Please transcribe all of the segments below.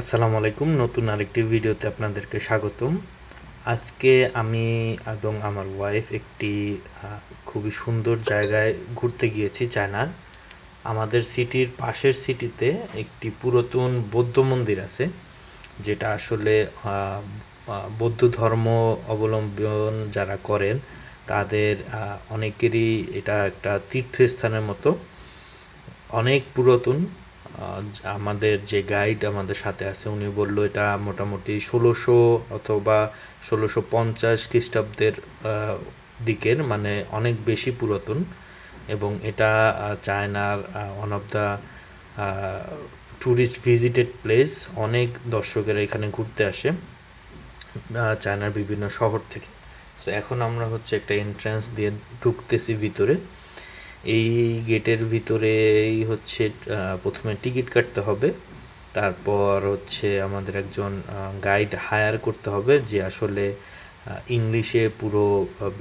আসসালামু আলাইকুম। নতুন আরেকটি ভিডিওতে আপনাদেরকে স্বাগতম। আজকে আমি এবং আমার ওয়াইফ একটি খুবই সুন্দর জায়গায় ঘুরতে গিয়েছি, চায়নার। আমাদের সিটির পাশের সিটিতে একটি পুরাতন বৌদ্ধ মন্দির আছে, যেটা আসলে বৌদ্ধ ধর্ম অবলম্বন যারা করেন, তাদের অনেকেরই এটা একটা তীর্থস্থানের মতো। অনেক পুরাতন আমাদের যে গাইড আমাদের সাথে আছে, উনি বলল এটা মোটামুটি ষোলোশো অথবা ষোলোশো পঞ্চাশ খ্রিস্টাব্দের দিকের মানে অনেক বেশি পুরাতন। এবং এটা চায়নার one of the tourist visited place অনেক দর্শকেরা এখানে ঘুরতে আসে চায়নার বিভিন্ন শহর থেকে। তো এখন আমরা হচ্ছে একটা এন্ট্রান্স দিয়ে ঢুকতেছি ভিতরে। এই গেটের ভিতরেই হচ্ছে প্রথমে টিকিট কাটতে হবে। তারপর হচ্ছে আমাদের একজন গাইড হায়ার করতে হবে যে আসলে ইংলিশে পুরো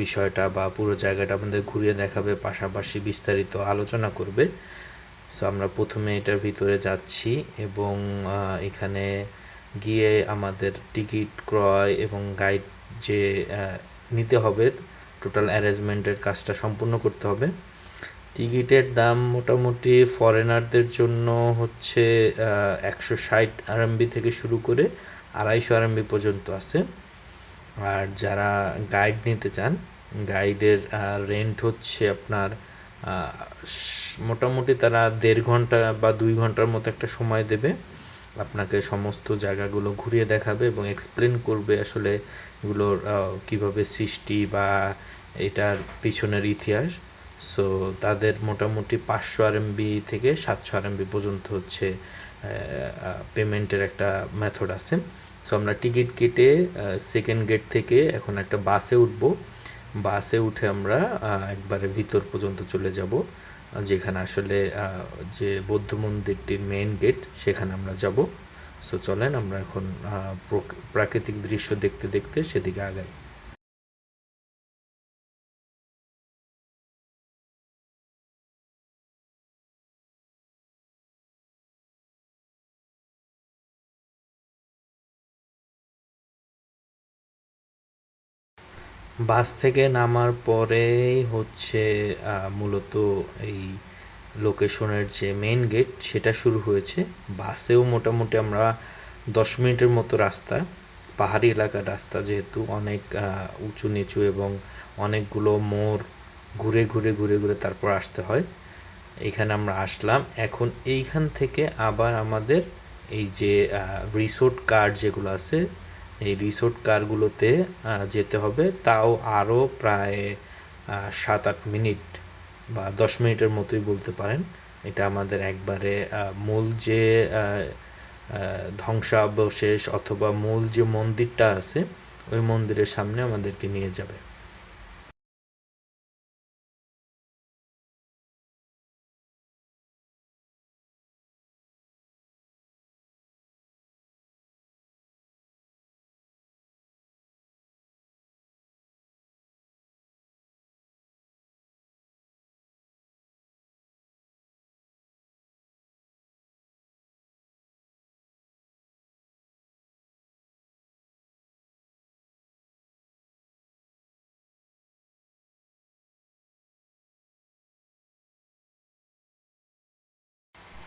বিষয়টা বা পুরো জায়গাটা আমাদের ঘুরিয়ে দেখাবে, পাশাপাশি বিস্তারিত আলোচনা করবে। সো আমরা প্রথমে এটার ভিতরে যাচ্ছি এবং এখানে গিয়ে আমাদের টিকিট ক্রয় এবং গাইড যে নিতে হবে টোটাল অ্যারেঞ্জমেন্টের কাজটা সম্পূর্ণ করতে হবে। টিকিটের দাম মোটামুটি ফরেনারদের জন্য হচ্ছে একশো ষাট আরএমবি থেকে শুরু করে আড়াইশো আরএমবি পর্যন্ত আছে। আর যারা গাইড নিতে চান গাইডের রেন্ট হচ্ছে আপনার মোটামুটি তারা দেড় ঘণ্টা বা দুই ঘণ্টার মতো একটা সময় দেবে। আপনাকে সমস্ত জায়গাগুলো ঘুরিয়ে দেখাবে এবং এক্সপ্লেন করবে আসলে এগুলোর কীভাবে সৃষ্টি বা এটার পিছনের ইতিহাস। সো তাদের মোটামুটি পাঁচশো আরএমবি থেকে সাতশো আরএমবি পর্যন্ত হচ্ছে পেমেন্টের একটা মেথড আছে। সো আমরা টিকিট কেটে সেকেন্ড গেট থেকে এখন একটা বাসে উঠব। বাসে উঠে আমরা একবারে ভিতর পর্যন্ত চলে যাব, যেখানে আসলে যে বৌদ্ধ মন্দিরটির মেইন গেট সেখানে আমরা যাব। সো চলেন আমরা এখন প্রক- প্রাকৃতিক দৃশ্য দেখতে দেখতে সেদিকে আগাই। বাস থেকে নামার পরেই হচ্ছে মূলত এই লোকেশনের যে মেইন গেট সেটা শুরু হয়েছে। বাসেও মোটামুটি আমরা দশ মিনিটের মতো রাস্তা, পাহাড়ি এলাকার রাস্তা যেহেতু অনেক উঁচু নিচু এবং অনেকগুলো মোড় ঘুরে ঘুরে ঘুরে ঘুরে তারপর আসতে হয়। এইখানে আমরা আসলাম। এখন এইখান থেকে আবার আমাদের এই যে রিসোর্ট কার যেগুলো আছে এই রিসোর্ট কারগুলোতে যেতে হবে। তাও আরও প্রায় সাত আট মিনিট বা দশ মিনিটের মতোই বলতে পারেন। এটা আমাদের একবারে মূল যে ধ্বংসাবশেষ অথবা মূল যে মন্দিরটা আছে, ওই মন্দিরের সামনে আমাদেরকে নিয়ে যাবে।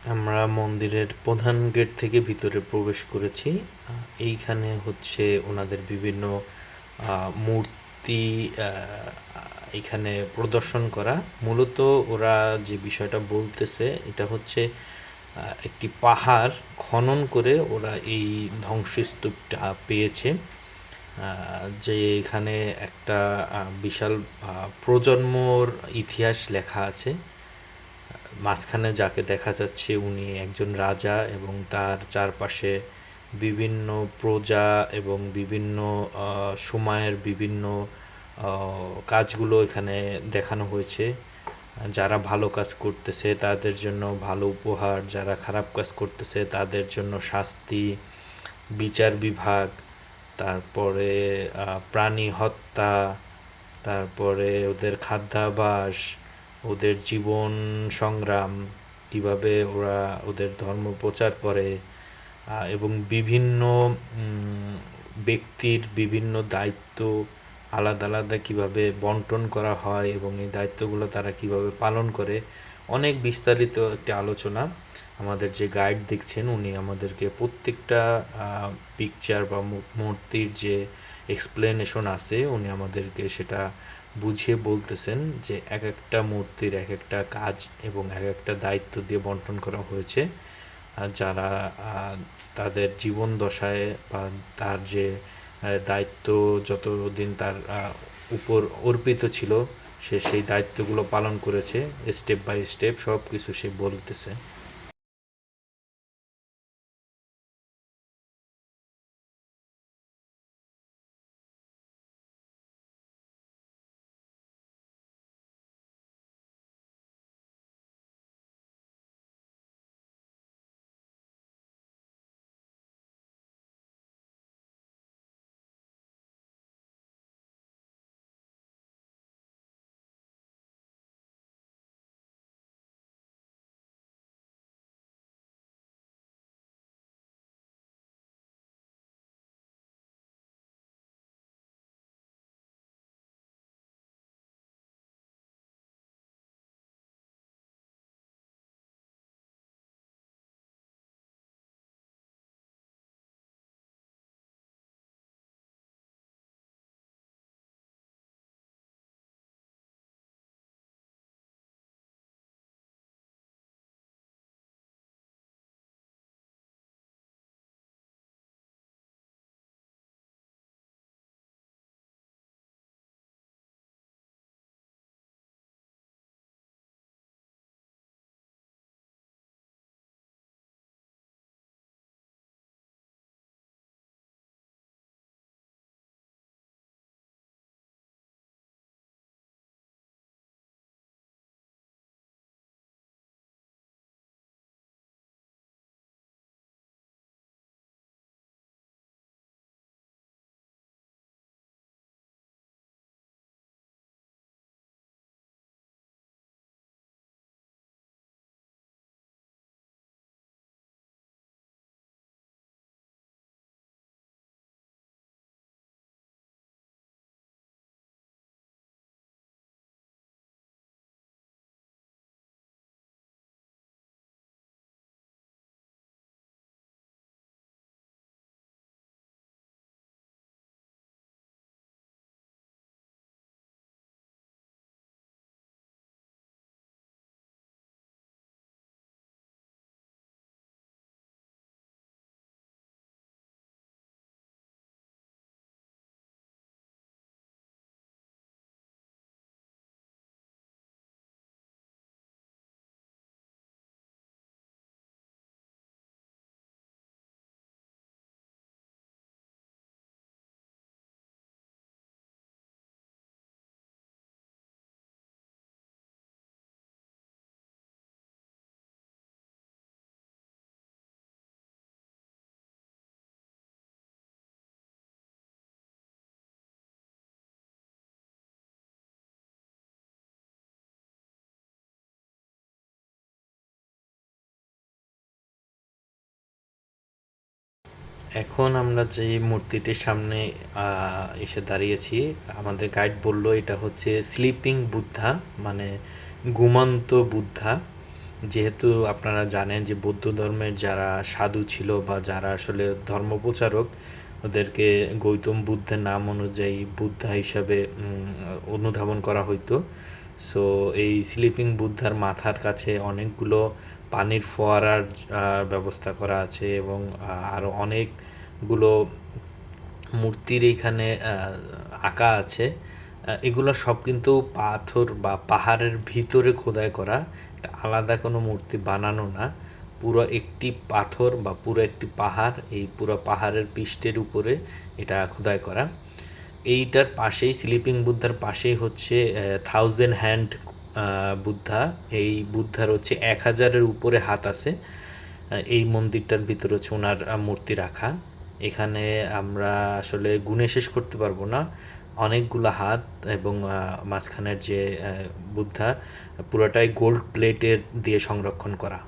আমরা মন্দিরের প্রধান গেট থেকে ভিতরে প্রবেশ করেছি। এইখানে হচ্ছে ওনাদের বিভিন্ন মূর্তি এখানে প্রদর্শন করা। মূলত ওরা যে বিষয়টা বলতেছে, এটা হচ্ছে একটি পাহাড় খনন করে ওরা এই ধ্বংসস্তূপটা পেয়েছে। যে এখানে একটা বিশাল প্রজন্মর ইতিহাস লেখা আছে। মাঝখানে যাকে দেখা যাচ্ছে উনি একজন রাজা এবং তার চারপাশে বিভিন্ন প্রজা এবং বিভিন্ন সময়ের বিভিন্ন কাজগুলো এখানে দেখানো হয়েছে। যারা ভালো কাজ করতেছে তাদের জন্য ভালো উপহার, যারা খারাপ কাজ করতেছে তাদের জন্য শাস্তি, বিচার বিভাগ, তারপরে প্রাণী হত্যা, তারপরে ওদের খাদ্যাভ্যাস ওদের জীবন সংগ্রাম, কীভাবে ওরা ওদের ধর্ম প্রচার করে এবং বিভিন্ন ব্যক্তির বিভিন্ন দায়িত্ব আলাদা আলাদা কীভাবে বন্টন করা হয় এবং এই দায়িত্বগুলো তারা কীভাবে পালন করে, অনেক বিস্তারিত একটি আলোচনা। আমাদের যে গাইড দেখছেন, উনি আমাদেরকে প্রত্যেকটা পিকচার বা মূর্তির যে এক্সপ্লেনেশন আছে, উনি আমাদেরকে সেটা বুঝিয়ে বলতেছেন যে এক একটা মূর্তির এক একটা কাজ এবং এক একটা দায়িত্ব দিয়ে বন্টন করা হয়েছে। যারা তাদের জীবন দশায় বা তার যে দায়িত্ব যতদিন তার উপর অর্পিত ছিল, সে সেই দায়িত্বগুলো পালন করেছে স্টেপ বাই স্টেপ সব কিছু সে বলতেছে। এখন আমরা যে মূর্তিটির সামনে এসে দাঁড়িয়েছি, আমাদের গাইড বলল এটা হচ্ছে স্লিপিং বুদ্ধা মানে ঘুমন্ত বুদ্ধা যেহেতু আপনারা জানেন যে বৌদ্ধ ধর্মের যারা সাধু ছিল বা যারা আসলে ধর্মপ্রচারক, ওদেরকে গৌতম বুদ্ধের নাম অনুযায়ী বুদ্ধা হিসাবে অনুধাবন করা হইতো। সো এই স্লিপিং বুদ্ধার মাথার কাছে অনেকগুলো পানির ফোয়ারার ব্যবস্থা করা আছে এবং আরও অনেকগুলো মূর্তির এইখানে আঁকা আছে। এগুলো সব কিন্তু পাথর বা পাহাড়ের ভিতরে খোদাই করা। আলাদা কোনো মূর্তি বানানো না। পুরো একটি পাথর বা পুরো একটি পাহাড়, এই পুরো পাহাড়ের পৃষ্ঠের উপরে এটা খোদাই করা। এইটার পাশেই স্লিপিং বুদ্ধার পাশেই হচ্ছে থাউজেন্ড হ্যান্ড বুদ্ধা, এই বুদ্ধার হচ্ছে এক হাজারের উপরে হাত আছে। এই মন্দিরটার ভিতরে হচ্ছে ওনার মূর্তি রাখা। এখানে আমরা আসলে গুণে শেষ করতে পারব না। অনেকগুলো হাত এবং মাঝখানের যে বুদ্ধা, পুরোটাই গোল্ড প্লেটের দিয়ে সংরক্ষণ করা।